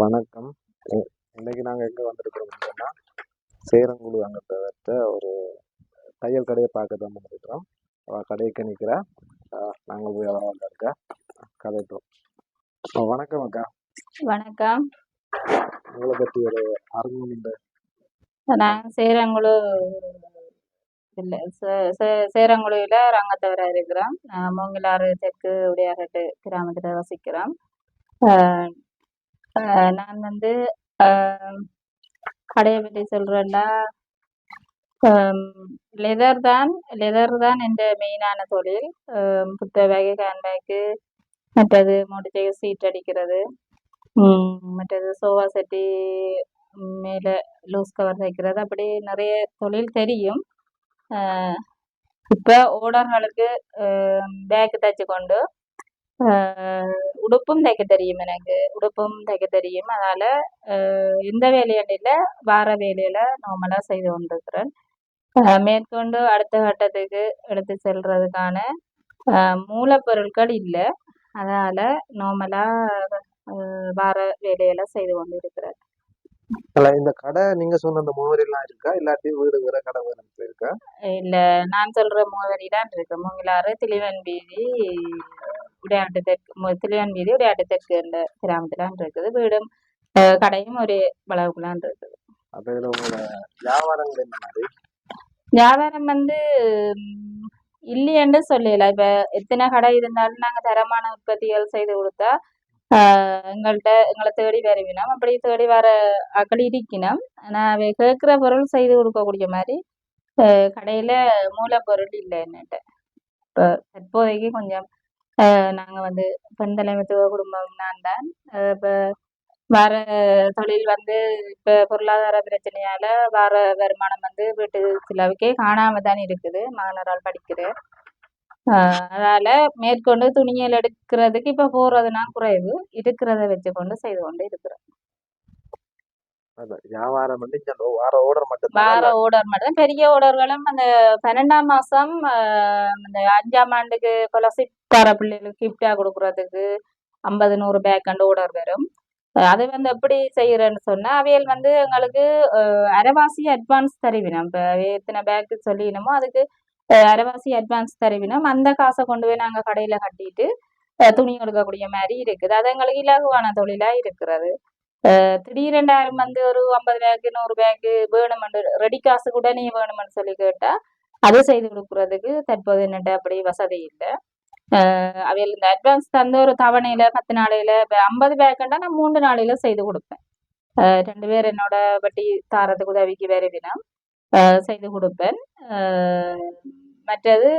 வணக்கம். இன்னைக்கு நாங்கள் எங்கே வந்திருக்கிறோம்னு சொன்னால் சேரங்குழு அங்கத்தை ஒரு தையல் கடையை பார்க்க தான் வந்திருக்கிறோம் அவள் கடைக்கு நிற்கிறா நாங்கள் போய் அவள் இருக்க கதைப்போம். வணக்கம் அக்கா. வணக்கம். உங்களை பற்றி ஒரு அறிமுகம் நான் சேரங்குழு இல்லை சேரங்குழுவில் ரங்கத்தவராக இருக்கிறோம். மூங்கிலாறு தெற்கு உடையாகட்டு கிராமத்தில் வசிக்கிறோம். நான் வந்து ஆஹ் கடையை பற்றி சொல்கிறேன்னா லெதர் தான் லெதர் தான் என்ற மெயினான தொழில். புத்த பேக்கு ஹேண்ட் பேக்கு மற்றது முடிச்சு சீட் அடிக்கிறது. மற்றது சோஃபா செட்டி மேலே லூஸ் கவர் தைக்கிறது. அப்படி நிறைய தொழில் தெரியும். இப்போ ஓடர்களுக்கு பேக் தைச்சு கொண்டு உடுப்பும் தைக்க தெரியும் எனக்கு. உடுப்பும் தைக்க தெரியும். அதனால் எந்த வேலையில வார வேலையில் நார்மலாக செய்து கொண்டிருக்கிறேன். மேற்கொண்டு அடுத்த கட்டத்துக்கு எடுத்து செல்றதுக்கான மூலப்பொருட்கள் இல்லை. அதனால் நார்மலாக வார வேலையெல்லாம் செய்து கொண்டு இருக்கிறேன் இல்லை இந்த கடை நீங்கள் சொன்ன அந்த முகவரியெல்லாம் இருக்கா? இல்லாட்டி வீடு வேற கடை வேற இருக்கா? இல்ல நான் சொல்ற முகவரி தான் இருக்கு. மூங்கிலாறு திலிவன் வீதி உடையாட்டு தெற்கு திலிவன் வீதி உடையாட்டு தெற்கு என்ற கிராமத்துலான் இருக்குது வீடும் கடையும் ஒரு வளவுக்குலான் இருக்குது வியாபாரம் வந்து இல்லையென்று சொல்லல. இப்ப எத்தனை கடை இருந்தாலும் நாங்க தரமான உற்பத்திகள் செய்து கொடுத்தா ஆஹ், எங்கள்ட்ட எங்களை தேடி வருவினோம். அப்படி தேடி வர அக்கடி இருக்கணும் ஆனா அவை கேட்குற பொருள் செய்து கொடுக்கக்கூடிய மாதிரி கடையில மூலப்பொருள் இல்லை என்னட்ட இப்போ தற்போதைக்கு கொஞ்சம் நாங்கள் வந்து பெண் தலைமைத்துவ குடும்பம் நான் தான். இப்போ வர தொழில் வந்து இப்போ பொருளாதார பிரச்சனையால் வர வருமானம் வந்து வீட்டு செலவுக்கே காணாமல் தான் இருக்குது மகனரால் படிக்கிறேன் அதனால் மேற்கொண்டு துணியல் எடுக்கிறதுக்கு இப்போ போகிறதுனா குறைவு இருக்கிறத வச்சு கொண்டு செய்து கொண்டு இருக்கிறோம். வியாபாரம் இந்த வார ஓர்டர் மட்டும் வார ஓடர் மட்டும் பெரிய ஓடர்களும் அந்த பன்னெண்டாம் மாசம் அந்த அஞ்சாம் ஆண்டுக்கு கொலசிக்கார பிள்ளைகளுக்கு கிஃப்டா கொடுக்கறதுக்கு ஐம்பது நூறு பேக் அண்ட் ஓடர் வரும். அது வந்து எப்படி செய்யறேன்னு சொன்னா அவையல் வந்து எங்களுக்கு அரைவாசி அட்வான்ஸ் தருவினோம். இப்போ எத்தனை பேக்கு சொல்லினமோ அதுக்கு அரைவாசி அட்வான்ஸ் தருவினோம். அந்த காசை கொண்டு போய் நாங்கள் கடையில் கட்டிட்டு துணி எடுக்கக்கூடிய மாதிரி இருக்குது. அது எங்களுக்கு இலகுவான தொழிலாக இருக்கிறது. திடீரெண்டாயிரம் வந்து ஒரு ஐம்பது பேக்கு நூறு பேக்கு வேணுமெண்டு ரெடி காசு கூட நீ வேணுமென்னு சொல்லி கேட்டால் அதை செய்து கொடுக்குறதுக்கு தற்போது என்னட்ட அப்படி வசதி இல்லை. அவையில் இந்த அட்வான்ஸ் தந்து ஒரு தவணையில் பத்து நாளையில் இப்போ ஐம்பது பேக்குண்டா நான் மூன்று நாளையில் செய்து கொடுப்பேன். ரெண்டு பேர் என்னோட வட்டி தாரத்துக்கு உதவிக்கு வருவினா செய்து கொடுப்பேன். மற்றது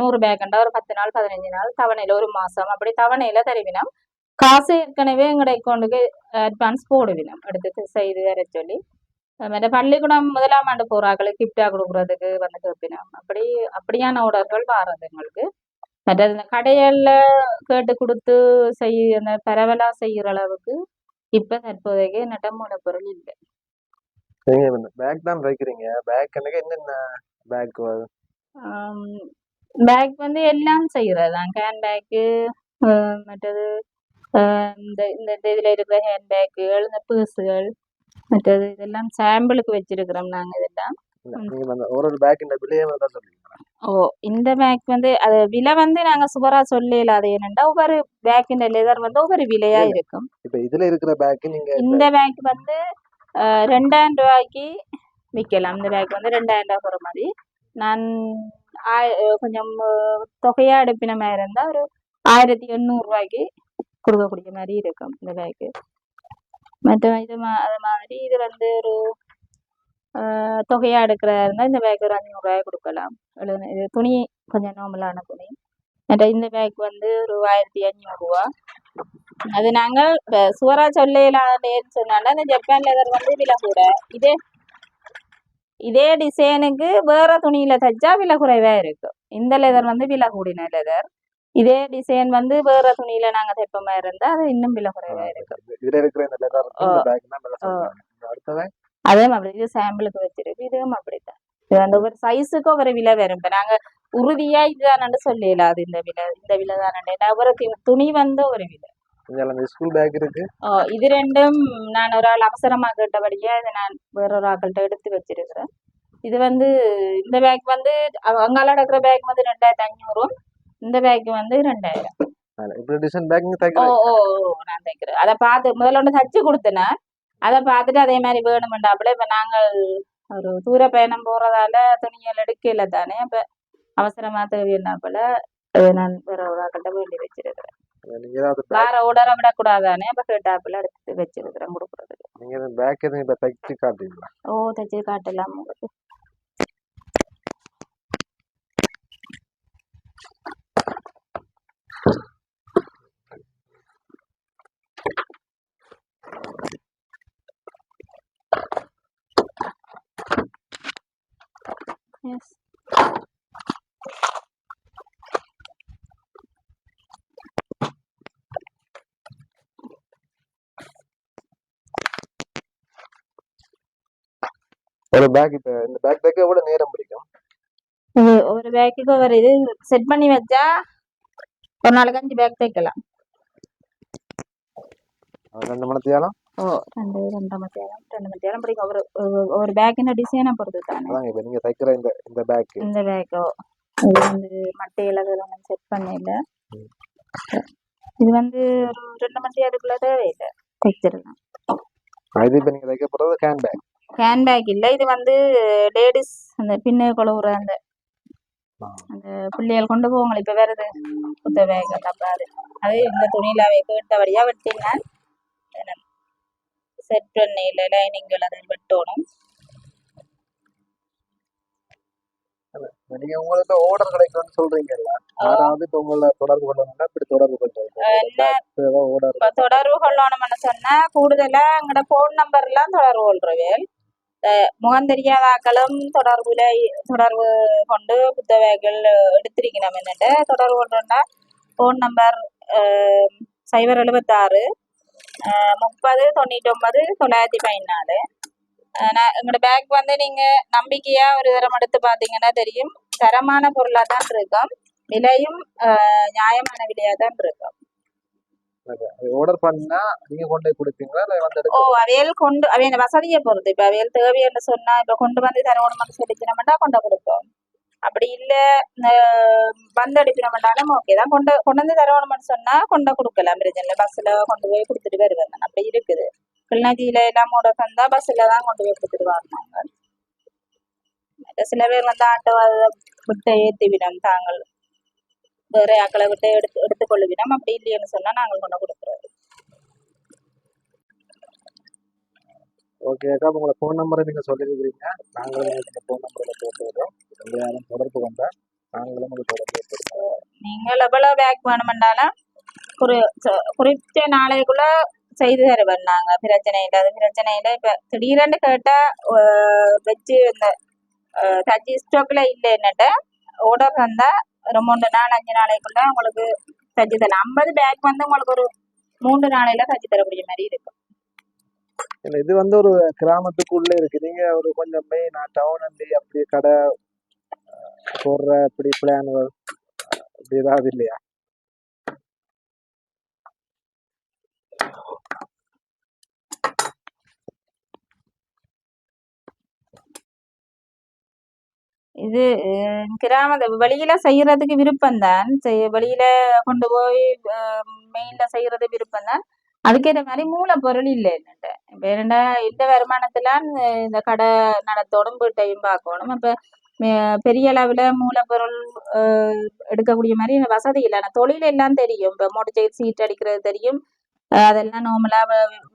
நூறு பேக்குண்டா ஒரு பத்து நாள் பதினஞ்சு நாள் தவணையில் ஒரு மாதம் அப்படி தவணையில் தருவினம். காசு ஏற்கனவே எங்களோட அக்கௌண்ட்டுக்கு அட்வான்ஸ் போடுவினோம் எடுத்து செய்து வர சொல்லி. மற்ற பள்ளிக்கூடம் முதலாம் ஆண்டு போறாக்களுக்கு கிஃப்டா கொடுக்குறதுக்கு வந்து கேட்பினோம் அப்படி அப்படியான ஆர்டர்கள் வாரது எங்களுக்கு. மற்றது இந்த கடைகள்ல கேட்டு கொடுத்து செய் அந்த பரவலா செய்யற அளவுக்கு இப்ப தற்போதைக்கு என்னட்ட மூலப்பொருள் இல்லை. நீங்க பேக் தான் வைக்கிறீங்க. பேக் எனக்கு என்னென்ன பேக் பேக் வந்து எல்லாம் செய்யறதுதான். ஹேண்ட் பேக்கு மற்றது இந்த இந்த இந்த இதுல இருக்கிற ஹேண்ட் பேக்குகள் இந்த பர்ஸுகள் மற்றது இதெல்லாம் சாம்பிளுக்கு வச்சிருக்கிறோம் நாங்க இதெல்லாம் ஒரு ஒரு பேக் இந்த விலையை தான் சொல்றீங்க ஓ இந்த பேக் வந்து அது விலை வந்து நாங்க சுவரா சொல்லல அது என்னண்டா ஒவ்வொரு பேக்கின் லெதர் வந்து ஒவ்வொரு விலையா. இருக்கும் இப்ப இதுல இருக்கிற பேக் நீங்க இந்த பேக் வந்து ரெண்டாயிரம் ரூபாய்க்கு விற்கலாம் இந்த பேக் வந்து ரெண்டாயிரம் ரூபாய் போகிற மாதிரி நான் கொஞ்சம் தொகையா எடுப்பின மாதிரி இருந்தா ஒரு ஆயிரத்தி எண்ணூறு ரூபாய்க்கு கொடுக்கக்கூடிய மாதிரி இருக்கும் இந்த பேக்கு மற்ற இது மா அது மாதிரி இது வந்து ஒரு தொகையாக எடுக்கிறதா இருந்தால் இந்த பேக் ஒரு அஞ்சூறுரூவாய் கொடுக்கலாம். இது துணி கொஞ்சம் நார்மலான துணி. மற்ற இந்த பேக் வந்து ஒரு ஆயிரத்தி அஞ்சூறுரூவா அது நாங்கள் இப்போ சுவரா சொல்லலான்னு சொன்னால இந்த ஜப்பான் லெதர் வந்து விலை கூட. இதே இதே டிசைனுக்கு வேற துணியில தைச்சா விலை குறைவா இருக்கும். இந்த லெதர் வந்து விலை கூடின லெதர் இதே டிசைன் வந்து வேற துணியில நாங்க தைப்ப மாதிரி இருந்தா அது இன்னும் விலை குறைவா இருக்கும்? அதே மாதிரி இது சாம்பிளுக்கு வச்சிருக்கு. இதுவும் அப்படித்தான். இது வந்து ஒரு சைஸுக்கு ஒரு விலை வரும். இப்ப நாங்க உறுதியா இதுதானு சொல்லல அது இந்த விலை இந்த விலை தானே ஒரு துணி வந்து ஒரு விலை. இது ரெண்டும் நான் ஒரு ஆள் அவசரமா கேட்டபடியே இதை நான் வேற ஒரு ஆக்கள்கிட்ட எடுத்து வச்சிருக்கிறேன். இது வந்து இந்த பேக் வந்து அங்கால எடுக்கிற பேக் வந்து ரெண்டாயிரத்தி ஐநூறும் இந்த பேக் வந்து ரெண்டாயிரம். இப்படி டிசைன் ஓ தைக்கிறேன் ஓ ஓ, நான் தைக்கிறேன் அதை பார்த்து முதல்ல ஒன்று தச்சு கொடுத்தேன் அதை பார்த்துட்டு அதே மாதிரி வேணுமெண்டாப்புல இப்போ நாங்கள் ஒரு தூர பயணம் போறதால துணிகள் எடுக்கல தானே அப்ப அவசரமா தேவைன்னாப்புல அதை நான் வேற ஒரு வேண்டி வச்சிருக்கிறேன் வேற உடற விடக்கூடாதானே அப்ப கேட்டாப்புல எடுத்து வச்சிருக்கிறேன் கொடுக்குறதுக்கு நீங்க பேக் எதுவும் இப்ப தைச்சு காட்டுறீங்களா ஓ தச்சு காட்டலாம் உங்களுக்கு எஸ் ஒரு பேக் இப்ப இந்த பேக் தைக்க எவ்வளவு நேரம் பிடிக்கும்? ஒரு பேக்குக்கு ஒரு இது செட் பண்ணி வச்சா ஒரு நாளைக்கு அஞ்சு பேக் தைக்கலாம் ரெண்டு மணி தேரம் ஓ ரெண்டு ரெண்டரை நேரம் ரெண்டு மணி நேரம் பிடிக்கும் ஒரு ஒரு- பேக்கின டிசைனை பொறுத்து தானே இப்ப நீங்க தைக்கிற இந்த இந்த பேக் இந்த பேக்கோ இது வந்து மட்டையில இதெல்லாம் செட் பண்ணல இது வந்து ஒரு ரெண்டு மணி நேரத்துக்குள்ள தேவையில்லை தைச்சிடலாம் இது இப்ப நீங்க தைக்க போறது கேன் பேக் ஹேண்ட் பேக் இல்லை இது வந்து லேடிஸ் அந்த பின்னு கொழுவுற அந்த அந்த பிள்ளைகள் கொண்டு போவாங்க இப்ப புத்த பேக் எல்லாம் பாரு அது இந்த துணியில அவை கேட்டபடியா வெட்டிங்க. செட் பண்ணையில லைனிங்கள் அதை வெட்டணும். நீங்க உங்களுக்கு ஆர்டர் கிடைக்கும்னு சொல்றீங்கல்ல யாராவது இப்ப உங்களை தொடர்பு கொள்ளணும்னா இப்படி தொடர்பு இப்ப தொடர்பு கொள்ளணும்னு சொன்னா கூடுதலா எங்கட போன் நம்பர் எல்லாம் தொடர்பு கொள்றவேல். முகம் தெரியாத ஆக்களும் தொடர்புல தொடர்பு கொண்டு குத்தவைகள் எடுத்திருக்கணும் என்னட்டு தொடர்பு கொண்டோம்னா ஃபோன் நம்பர் சைபர் எழுபத்தாறு முப்பது தொண்ணூற்றி ஒன்பது தொள்ளாயிரத்தி பதினாலு நான் எங்களோட பேக் வந்து நீங்க நம்பிக்கையா ஒரு தரம் எடுத்து பாத்தீங்கன்னா தெரியும் தரமான பொருளாக தான் இருக்கும் விலையும் நியாயமான விலையா தான் இருக்கும் ஆர்டர் பண்ணா நீங்க கொண்டு போய் கொடுப்பீங்களா? இல்ல வந்து ஓ அவையல் கொண்டு அவைய வசதியை பொறுத்து. இப்ப அவையல் தேவைன்னு சொன்னா இப்ப கொண்டு வந்து தரணும்னு சொல்லிச்சினோம்னா கொண்டு கொடுப்போம். அப்படி இல்ல வந்து அடிப்பினோம்னாலும் ஓகே தான். கொண்டு கொண்டு வந்து தரணும்னு சொன்னா கொண்டு கொடுக்கலாம். பிரச்சனை பஸ்ல கொண்டு போய் கொடுத்துட்டு வருவேன் அப்படி இருக்குது. கிளிநொச்சியில எல்லாம் மூட தந்தா பஸ்ல தான் கொண்டு போய் கொடுத்துட்டு வரணுங்க சில பேர் வந்து ஆட்டோ அதை விட்டு ஏத்தி விடும் தாங்கள். வேற ஆக்களை விட்டு எடுத்து எடுத்துக்கொள்ளுவினோம் அப்படி இல்லைன்னு சொன்னா நாங்கள் கொண்டு கொடுக்குறோம் ஓகே அக்கா உங்களோட ஃபோன் நம்பரை நீங்க சொல்லியிருக்கிறீங்க நாங்களும் உங்களுக்கு ஃபோன் நம்பர்ல போட்டு விடுறோம் யாரும் தொடர்பு கொண்டா நாங்களும் உங்களுக்கு தொடர்பு ஏற்படுத்துவோம். நீங்கள் எவ்வளவு பேக் வேணுமென்றாலும் குறி குறித்த நாளைக்குள்ள செய்து தருவேன் நாங்க. பிரச்சனை இல்லை அது பிரச்சனை இல்லை இப்ப திடீரென்று கேட்டா அஹ், வச்சு இந்த தச்சு ஸ்டாக்ல இல்லை என்னட்ட ஆர்டர் தந்தா ஒரு மூன்று நாள் அஞ்சு நாளைக்குள்ள உங்களுக்கு தச்சு தரலாம் ஐம்பது பேக் வந்து உங்களுக்கு ஒரு மூன்று நாளையில தச்சு தரக்கூடிய மாதிரி இருக்கும் இது வந்து ஒரு கிராமத்துக்குள்ள இருக்கு. நீங்க ஒரு கொஞ்சம் மெயின் டவுன் அண்டி அப்படி கடை போடுற அப்படி பிளான்கள் அப்படி ஏதாவது இல்லையா? இது கிராம வெளியில செய்யறதுக்கு விருப்பம் தான் செய்ய வெளியில கொண்டு போய் மெயின்ல செய்யறது விருப்பம் தான் அதுக்கேற்ற மாதிரி மூலப்பொருள் இல்லை என்னட்ட இப்ப என்னடா இந்த வருமானத்துல இந்த கடை நடத்தோடும் வீட்டையும் பார்க்கணும் இப்ப பெரிய அளவுல மூலப்பொருள் எடுக்கக்கூடிய மாதிரி எனக்கு வசதி இல்லை. ஆனால் தொழில் எல்லாம் தெரியும். இப்ப மோட்டர் சீட் அடிக்கிறது தெரியும். அதெல்லாம் நார்மலா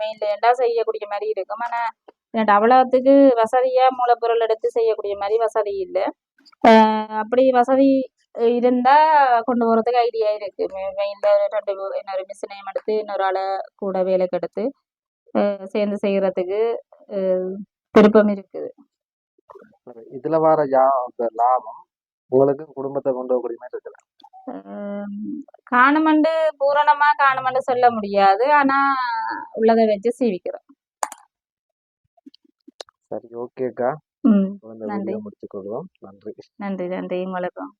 மெயின்ல செய்யக்கூடிய மாதிரி இருக்கும். ஆனா எனக்கு அவ்வளவுத்துக்கு வசதியா மூலப்பொருள் எடுத்து செய்யக்கூடிய மாதிரி வசதி இல்லை. அப்படி வசதி இருந்தா கொண்டு போறதுக்கு ஐடியா இருக்கு. மெயின்ல ரெண்டு இன்னொரு மிஷினையும் எடுத்து இன்னொரு ஆளை கூட வேலைக்கு எடுத்து சேர்ந்து செய்யறதுக்கு அஹ் விருப்பம் இருக்குது. இதுல வர யா லாபம் உங்களுக்கு குடும்பத்தை கொண்டு போகக்கூடிய மாதிரி இருக்குல்ல. காணுமண்டு பூரணமா காணுமண்டு சொல்ல முடியாது. ஆனா உள்ளதை வச்சு சீவிக்கிறோம். சரி ஓகேக்கா ம். நன்றி. வீடியோ முடிச்சுக்கொள்வோம் நன்றி. நன்றி நன்றி. உங்களுக்கும்